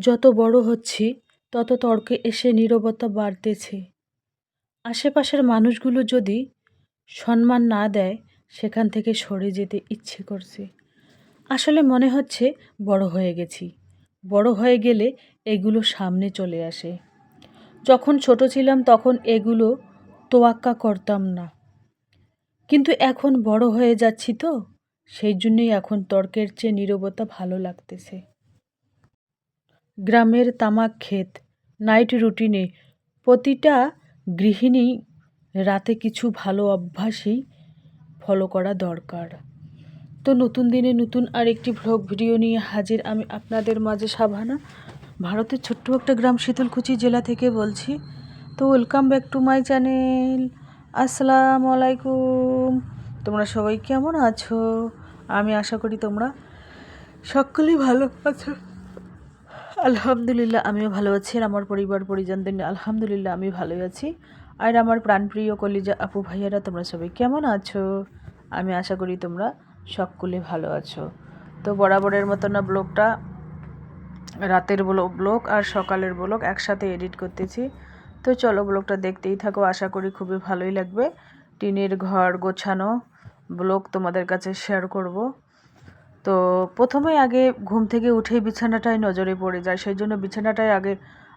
যত বড় হচ্ছি, তত তর্কে এসে নীরবতা বাড়তেছে। আশেপাশের মানুষগুলো যদি সম্মান না দেয়, সেখান থেকে সরে যেতে ইচ্ছে করছে। আসলে মনে হচ্ছে বড় হয়ে গেছি। বড় হয়ে গেলে এগুলো সামনে চলে আসে। যখন ছোট ছিলাম তখন এগুলো তোয়াক্কা করতাম না। কিন্তু এখন বড় হয়ে যাচ্ছি তো, সেই জন্যই এখন তর্কের চেয়ে নীরবতা ভালো লাগতেছে। গ্রামের তামাক ক্ষেত নাইট রুটিনে প্রতিটা গৃহিণী রাতে কিছু ভালো অভ্যাসই ফলো করা দরকার। তো নতুন দিনে নতুন আরেকটি ভ্লগ ভিডিও নিয়ে হাজির আমি আপনাদের মাঝে সাভানা। ভারতের ছোট্ট একটা গ্রাম শীতলকুচি জেলা থেকে বলছি। তো welcome back to my channel আসসালাম আলাইকুম। তোমরা সবাই কেমন আছো? আমি আশা করি তোমরা সকলেই ভালো আছো। আলহামদুলিল্লাহ, আমিও ভালো আছি আর আমার পরিবার, পরিজনদের আলহামদুলিল্লাহ আমি ভালোই আছি। আর আমার প্রাণপ্রিয় কলিজা আপু ভাইয়ারা, তোমরা সবাই কেমন আছো? আমি আশা করি তোমরা সকলে ভালো আছো। তো বরাবরের মতো না ব্লগটা, রাতের ব্লগ আর সকালের ব্লগ একসাথে এডিট করতেছি। তো চলো ব্লগটা দেখতেই থাকো, আশা করি খুবই ভালোই লাগবে। টিনের ঘর গোছানো ব্লগ তোমাদের কাছে শেয়ার করব। তো প্রথমে আগে ঘুম থেকে উঠেই বিছানাটায় নজরে পড়ে যায়। সেই জন্য বিছানাটায় আগে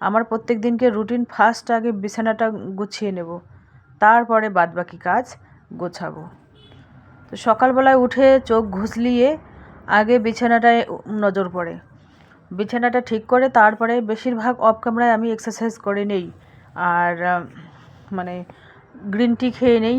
আমার প্রত্যেক দিনকে রুটিন ফার্স্ট আগে বিছানাটা গুছিয়ে নেব। তারপরে বাদবাকি কাজ গোছাবো। তো সকালবেলায় উঠে চোখ ঘুষলিয়ে আগে বিছানাটায় নজর পড়ে। বিছানাটা ঠিক করে তারপরে বেশিরভাগ অফ ক্যামেরায় আমি এক্সারসাইজ করে নেই। আর মানে গ্রিন টি খেয়ে নেই।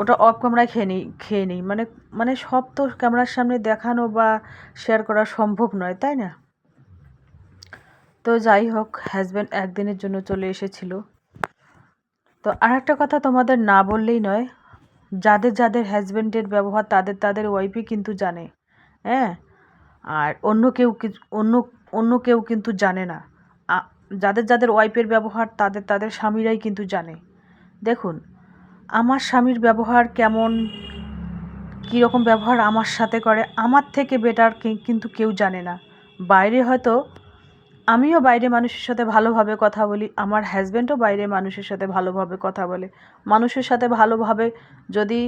ওটা অফ ক্যামেরায় খেয়ে নিই খেয়ে নিই মানে মানে সব তো ক্যামেরার সামনে দেখানো বা শেয়ার করা সম্ভব নয়, তাই না? তো যাই হোক হাজব্যান্ড একদিনের জন্য চলে এসেছিল। তো আর একটা কথা তোমাদের না বললেই নয়, যাদের যাদের হাজব্যান্ডের ব্যবহার, তাদের তাদের ওয়াইফই কিন্তু জানে হ্যাঁ? আর অন্য কেউ অন্য অন্য কেউ কিন্তু জানে না। যাদের যাদের ওয়াইফের ব্যবহার, তাদের তাদের স্বামীরাই কিন্তু জানে। দেখুন আমার স্বামীর ব্যবহার কেমন, কীরকম ব্যবহার আমার সাথে করে, আমার থেকে বেটার কিন্তু কেউ জানে না। বাইরে হয়তো আমিও বাইরে মানুষের সাথে ভালোভাবে কথা বলি, আমার হাজব্যান্ডও বাইরে মানুষের সাথে ভালোভাবে কথা বলে। মানুষের সাথে ভালোভাবে যদি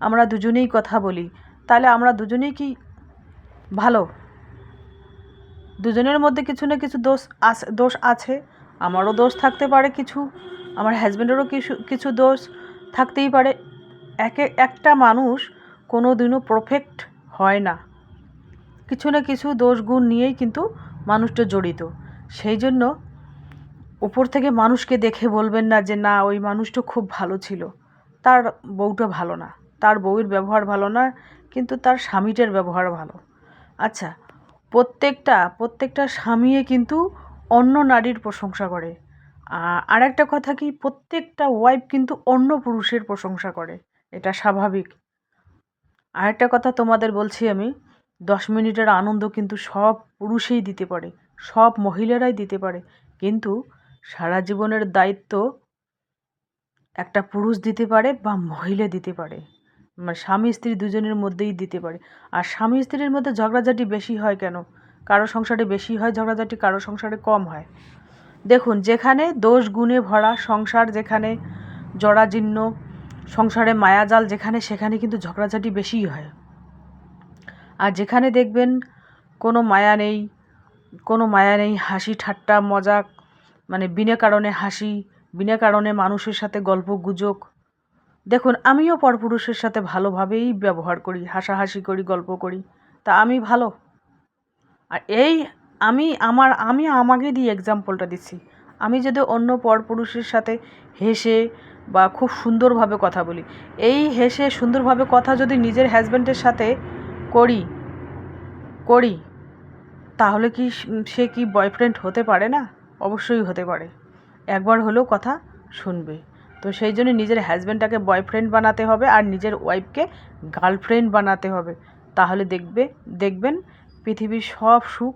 আমরা দুজনেই কথা বলি, তাহলে আমরা দুজনেই কি ভালো? দুজনের মধ্যে কিছু না কিছু দোষ আছে দোষ আছে, আমারও দোষ থাকতে পারে কিছু, আমার হাজব্যান্ডেরও কিছু কিছু দোষ থাকতেই পারে। একে, একটা মানুষ কোনো দিনও পারফেক্ট হয় না। কিছু না কিছু দোষ গুণ নিয়েই কিন্তু মানুষটা জড়িত। সেই জন্য উপর থেকে মানুষকে দেখে বলবেন না যে, না, ওই মানুষটা খুব ভালো ছিল। তার বউটা ভালো না। তার বউয়ের ব্যবহার ভালো না, কিন্তু তার স্বামীটার ব্যবহার ভালো। আচ্ছা প্রত্যেকটা প্রত্যেকটা স্বামীয়ে কিন্তু অন্য নারীর প্রশংসা করে। আর একটা কথা কি, প্রত্যেকটা ওয়াইফ কিন্তু অন্য পুরুষের প্রশংসা করে। এটা স্বাভাবিক। আরেকটা কথা তোমাদের বলছি আমি, দশ মিনিটের আনন্দ কিন্তু সব পুরুষেই দিতে পারে, সব মহিলারাই দিতে পারে। কিন্তু সারা জীবনের দায়িত্ব একটা পুরুষ দিতে পারে বা মহিলা দিতে পারে। মানে স্বামী, স্ত্রী দুজনের মধ্যেই দিতে পারে। আর স্বামী, স্ত্রীর মধ্যে ঝগড়াঝাটি বেশি হয় কেন? কারও সংসারে বেশি হয় ঝগড়াঝাটি, কারও সংসারে কম হয়। দেখুন, যেখানে দোষ গুণে ভরা, সংসার যেখানে জরাজীর্ণ, সংসারে মায়াজাল যেখানে, সেখানে কিন্তু ঝগড়াঝাটি বেশিই হয়। আর যেখানে দেখবেন কোনো মায়া নেই, কোনো মায়া নেই, হাসি, ঠাট্টা, মজাক মানে বিনা কারণে হাসি, বিনা কারণে মানুষের সাথে গল্প, গুজব। দেখুন, আমিও পরপুরুষের সাথে ভালোভাবেই ব্যবহার করি, হাসাহাসি করি, গল্প করি, তা আমি ভালো। আর এই আমি আমার, আমি আমাকে দিয়ে এক্সাম্পলটা দিচ্ছি। আমি যদি অন্য পরপুরুষের সাথে হেসে বা খুব সুন্দরভাবে কথা বলি, এই হেসে সুন্দরভাবে কথা যদি নিজের হাজব্যান্ডের সাথে করি করি, তাহলে কি সে কি বয়ফ্রেন্ড হতে পারে না? অবশ্যই হতে পারে। একবার হলেও কথা শুনবে। তো সেই জন্য নিজের হাজব্যান্ডটাকে বয়ফ্রেন্ড বানাতে হবে আর নিজের ওয়াইফকে গার্লফ্রেন্ড বানাতে হবে। তাহলে দেখবে, দেখবেন পৃথিবীর সব সুখ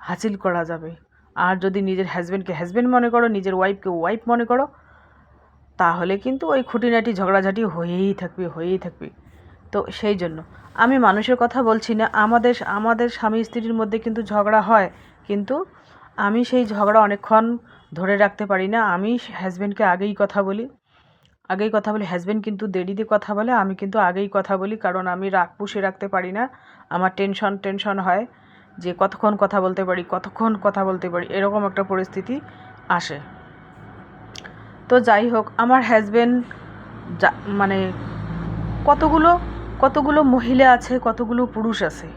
হাসিল করা যাবে। আর যদি নিজের হাজব্যান্ডকে হাজব্যান্ড মনে করো, নিজের ওয়াইফকে ওয়াইফ মনে করো, তাহলে কিন্তু ওই খুঁটিনাটি, ঝগড়াঝাটি হয়েই থাকবে হয়েই থাকবে। তো সেই জন্য আমি মানুষের কথা বলছি না, আমাদের আমাদের স্বামী স্ত্রীর মধ্যে কিন্তু ঝগড়া হয়, কিন্তু আমি সেই ঝগড়া অনেকক্ষণ ধরে রাখতে পারি না। আমি হাজব্যান্ডকে আগেই কথা বলি, আগেই কথা বলি। হাজব্যান্ড কিন্তু দেরিতে কথা বলে, আমি কিন্তু আগেই কথা বলি, কারণ আমি রাগ পুষে রাখতে পারি না। আমার টেনশন টেনশন হয়। যে কতক্ষণ কথা বলতে পারি, কতক্ষণ কথা বলতে পারি, এরকম একটা পরিস্থিতি আসে। তো যাই হোক, আমার হাজব্যান্ড যা মানে কতগুলো কতগুলো মহিলা আছে, কতগুলো পুরুষ আছে,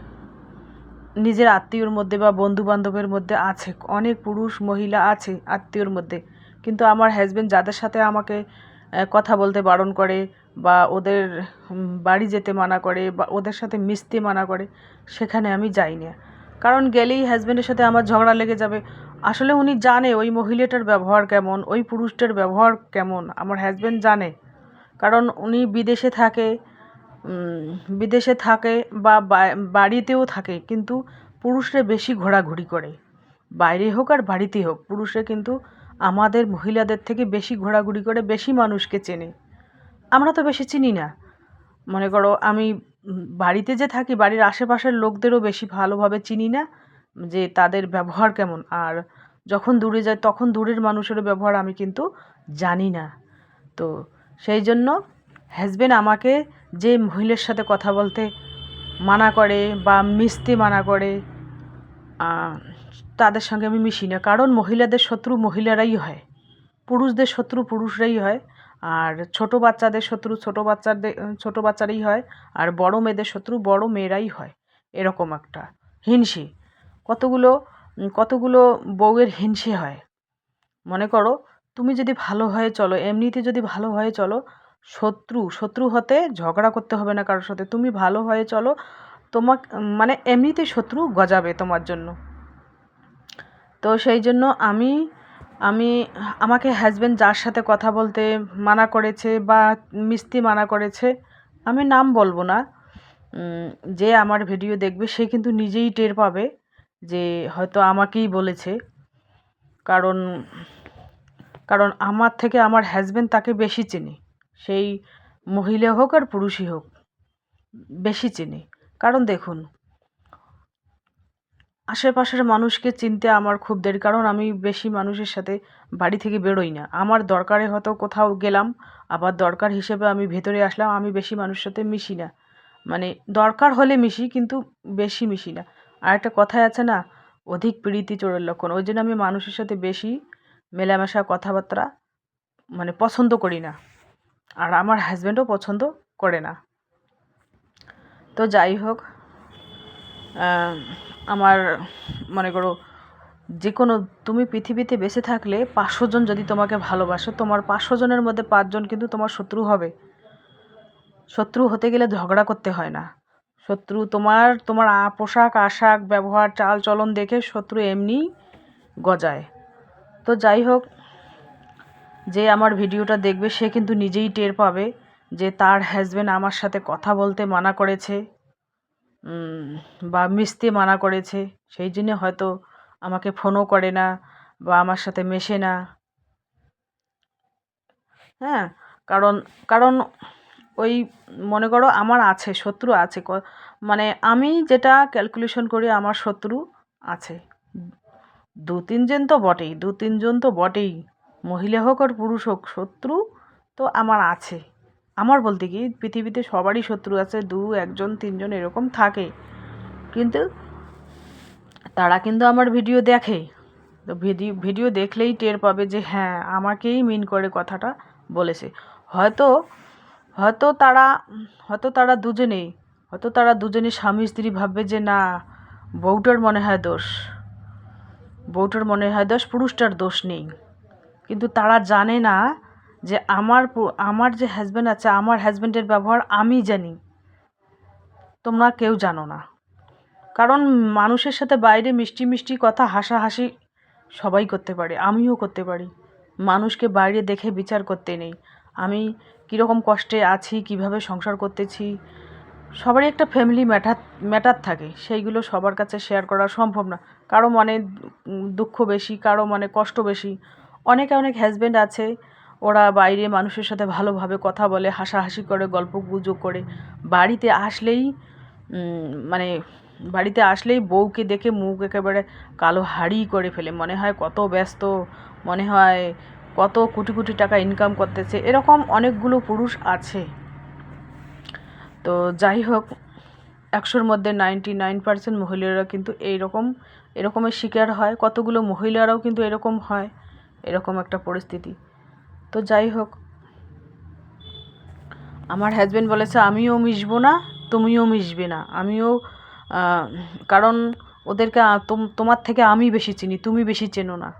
নিজের আত্মীয়র মধ্যে বা বন্ধু বান্ধবের মধ্যে আছে, অনেক পুরুষ মহিলা আছে আত্মীয়র মধ্যে, কিন্তু আমার হাজব্যান্ড যাদের সাথে আমাকে কথা বলতে বারণ করে বা ওদের বাড়ি যেতে মানা করে বা ওদের সাথে মিশতে মানা করে, সেখানে আমি যাই না। কারণ গেলেই হাজব্যান্ডের সাথে আমার ঝগড়া লেগে যাবে। আসলে উনি জানে ওই মহিলাটার ব্যবহার কেমন, ওই পুরুষটার ব্যবহার কেমন, আমার হাজব্যান্ড জানে। কারণ উনি বিদেশে থাকে বিদেশে থাকে বা, বাড়িতেও থাকে, কিন্তু পুরুষরা বেশি ঘোরাঘুরি করে। বাইরে হোক আর বাড়িতে হোক, পুরুষরা কিন্তু আমাদের মহিলাদের থেকে বেশি ঘোরাঘুরি করে, বেশি মানুষকে চেনে। আমরা তো বেশি চিনি না। মনে করো আমি বাড়িতে যে থাকি, বাড়ির আশেপাশের লোকদেরও বেশি ভালোভাবে চিনি না, যে তাদের ব্যবহার কেমন। আর যখন দূরে যায় তখন দূরের মানুষের ব্যবহার আমি কিন্তু জানি না। তো সেই জন্য হাজব্যান্ড আমাকে যে মহিলার সাথে কথা বলতে মানা করে বা মিশতে মানা করে তাদের সঙ্গে আমি মিশি না। কারণ মহিলাদের শত্রু মহিলারাই হয়। পুরুষদের শত্রু পুরুষরাই হয়। আর ছোট বাচ্চাদের শত্রু ছোট বাচ্চাদের, ছোট বাচ্চারাই হয় আর বড় মেয়েদের শত্রু বড় মেয়েরাই হয়। এরকম একটা হিংসে। কতগুলো কতগুলো বউয়ের হিংসে হয়। মনে করো, তুমি যদি ভালো হয়ে চলো, এমনিতে যদি ভালো হয়ে চলো, শত্রু শত্রু হতে ঝগড়া করতে হবে না কারোর সাথে। তুমি ভালো হয়ে চলো, তোমাক মানে এমনিতে শত্রু গজাবে তোমার জন্য। তো সেই জন্য আমি আমি আমাকে হাজব্যান্ড যার সাথে কথা বলতে মানা করেছে বা মিস্তি মানা করেছে, আমি নাম বলব না। যে আমার ভিডিও দেখবে, সে কিন্তু নিজেই টের পাবে যে হয়তো আমাকেই বলেছে। কারণ কারণ আমার থেকে আমার হাজব্যান্ড তাকে বেশি চেনে। সেই মহিলা হোক আর পুরুষই হোক, বেশি চেনে। কারণ দেখুন আশেপাশের মানুষকে চিনতে আমার খুব দেরি, কারণ আমি বেশি মানুষের সাথে বাড়ি থেকে বেরোই না। আমার দরকারে হয়তো কোথাও গেলাম, আবার দরকার হিসেবে আমি ভেতরে আসলাম, আমি বেশি মানুষের সাথে মিশি না। মানে দরকার হলে মিশি, কিন্তু বেশি মিশি না। আর একটা কথাই আছে না, অধিক প্রীতি চোরের লক্ষণ। ওই জন্য আমি মানুষের সাথে বেশি মেলামেশা, কথাবার্তা মানে পছন্দ করি না। আর আমার হাজব্যান্ডও পছন্দ করে না। তো যাই হোক আমার, মনে করো যে কোনো তুমি পৃথিবীতে বেঁচে থাকলে পাঁচশো জন যদি তোমাকে ভালোবাসে, তোমার পাঁচশো জনের মধ্যে পাঁচজন কিন্তু তোমার শত্রু হবে। শত্রু হতে গেলে ঝগড়া করতে হয় না। শত্রু তোমার তোমার পোশাক, আশাক, ব্যবহার, চাল, চলন দেখে শত্রু এমনি গজায়। তো যাই হোক, যে আমার ভিডিওটা দেখবে, সে কিন্তু নিজেই টের পাবে যে তার হাজব্যান্ড আমার সাথে কথা বলতে মানা করেছে। বা মিশতে মানা করেছে, সেই জন্য হয়তো আমাকে ফোনও করে না বা আমার সাথে মেশে না। হ্যাঁ কারণ কারণ ওই, মনে করো আমার আছে, শত্রু আছে মানে আমি যেটা ক্যালকুলেশন করি আমার শত্রু আছে। দু তিনজন তো বটেই, দু তিনজন তো বটেই, মহিলা হোক আর পুরুষ হোক, শত্রু তো আমার আছে। আমার বলতে কি, পৃথিবীতে সবারই শত্রু আছে, দু, একজন, তিনজন এরকম থাকে। কিন্তু তারা কিন্তু আমার ভিডিও দেখে। তো ভিডিও ভিডিও দেখলেই টের পাবে যে হ্যাঁ আমাকেই মিন করে কথাটা বলেছে। হয়তো হয়তো তারা হয়তো তারা দুজনেই, হয়তো তারা দুজনে স্বামী স্ত্রী ভাববে যে, না, বউটার মনে হয় দোষ। বউটার মনে হয় দোষ, পুরুষটার দোষ নেই। কিন্তু তারা জানে না যে আমার আমার যে হাজব্যান্ড আছে, আমার হাজব্যান্ডের ব্যবহার আমি জানি। তোমরা কেউ জানো না। কারণ মানুষের সাথে বাইরে মিষ্টি মিষ্টি কথা, হাসাহাসি সবাই করতে পারে, আমিও করতে পারি। মানুষকে বাইরে দেখে বিচার করতে নেই। আমি কীরকম কষ্টে আছি, কীভাবে সংসার করতেছি, সবারই একটা ফ্যামিলি ম্যাটার ম্যাটার থাকে। সেইগুলো সবার কাছে শেয়ার করা সম্ভব না। কারও মনে দুঃখ বেশি, কারও মনে কষ্ট বেশি। অনেকে অনেক হাজব্যান্ড আছে ওরা বাইরে মানুষের সাথে ভালোভাবে কথা বলে, হাসাহাসি করে, গল্প গুজব করে। বাড়িতে আসলেই মানে বাড়িতে আসলেই বউকে দেখে মুখ একেবারে কালো হাড়ি করে ফেলে। মনে হয় কত ব্যস্ত, মনে হয় কত কোটি কোটি টাকা ইনকাম করতেছে। এরকম অনেকগুলো পুরুষ আছে। তো যাই হোক, একশোর মধ্যে নাইনটি নাইন পার্সেন্ট মহিলারা কিন্তু এইরকম, এরকমের শিকার হয়। কতগুলো মহিলারাও কিন্তু এরকম হয়, এরকম একটা পরিস্থিতি। তো যাই হোক। আমার হাজব্যান্ড বলেছে, আমিও মিশবো না, তুমিও মিশবে না। আমিও কারণ ওদেরকে, তোম- তোমার থেকে আমি বেশি চিনি, তুমি বেশি চেনো না।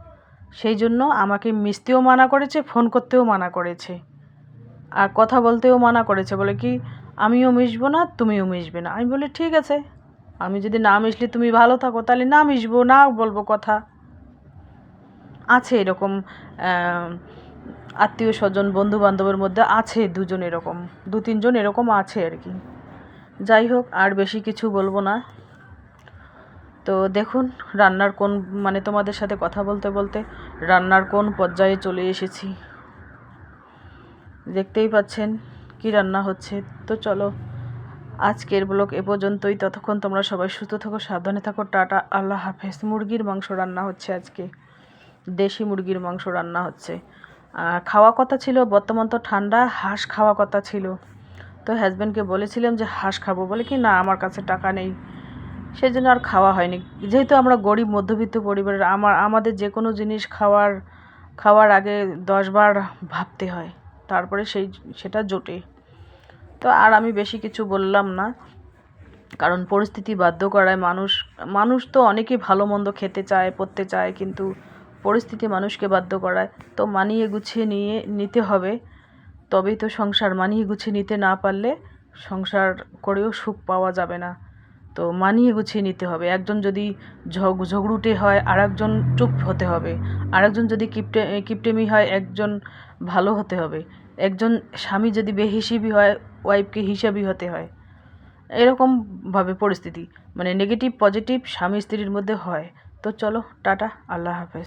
সেই জন্য আমাকে মিশতেও মানা করেছে ফোন করতেও মানা করেছে। আর কথা বলতেও মানা করেছে, বলে কি, আমিও মিশবো না, তুমিও মিশবে না। আমি বলি, ঠিক আছে, আমি যদি না মিশলে, তুমি ভালো থাকো, তাহলে না মিশবো, না বলব কথা। আছে এরকম আত্মীয় স্বজন বন্ধু বান্ধবের মধ্যে আছে দুজন এরকম, দু তিনজন এরকম আছে আর কি। যাই হোক, আর বেশি কিছু বলব না। তো দেখুন, রান্নার কোন মানে তোমাদের সাথে কথা বলতে বলতে রান্নার কোন পর্যায়ে চলে এসেছি। দেখতেই পাচ্ছেন কি রান্না হচ্ছে। তো চলো, আজকের ব্লগ এ পর্যন্তই। ততক্ষণ তোমরা সবাই সুস্থ থাকো, সাবধানে থাকো। টাটা, আল্লাহ হাফেজ। মুরগির মাংস রান্না হচ্ছে আজকে। দেশি মুরগির মাংস রান্না হচ্ছে। আর খাওয়া কথা ছিল, বর্তমান তো ঠান্ডা, হাঁস খাওয়া কথা ছিল। তো হাজব্যান্ডকে বলেছিলাম যে, হাঁস খাব। বলে কি, না, আমার কাছে টাকা নেই। সেই জন্য আর খাওয়া হয়নি। যেহেতু আমরা গরিব, মধ্যবিত্ত পরিবারের, আমার, আমাদের যে কোনো জিনিস খাওয়ার খাওয়ার আগে দশবার ভাবতে হয়। তারপরে সেই, সেটা জোটে। তো আর আমি বেশি কিছু বললাম না। কারণ পরিস্থিতি বাধ্য করায় মানুষ মানুষ তো অনেকেই ভালো মন্দ খেতে চায়, পড়তে চায়, কিন্তু পরিস্থিতি মানুষকে বাধ্য করায়। তো মানিয়ে গুছিয়ে নিয়ে নিতে হবে। তবেই তো সংসার। মানিয়ে গুছিয়ে নিতে না পারলে সংসার করেও সুখ পাওয়া যাবে না। তো মানিয়ে গুছিয়ে নিতে হবে। একজন যদি ঝগ ঝগড়ুটে হয় আর একজন চুপ হতে হবে। আর একজন যদি কিপটে, কিপটেমি হয়, একজন ভালো হতে হবে। একজন স্বামী যদি বেহিসেবি হয়, ওয়াইফকে হিসাবি হতে হয়। এরকমভাবে পরিস্থিতি। মানে নেগেটিভ, পজিটিভ স্বামী স্ত্রীর মধ্যে হয়। তো চলো, টাটা, আল্লাহ হাফেজ।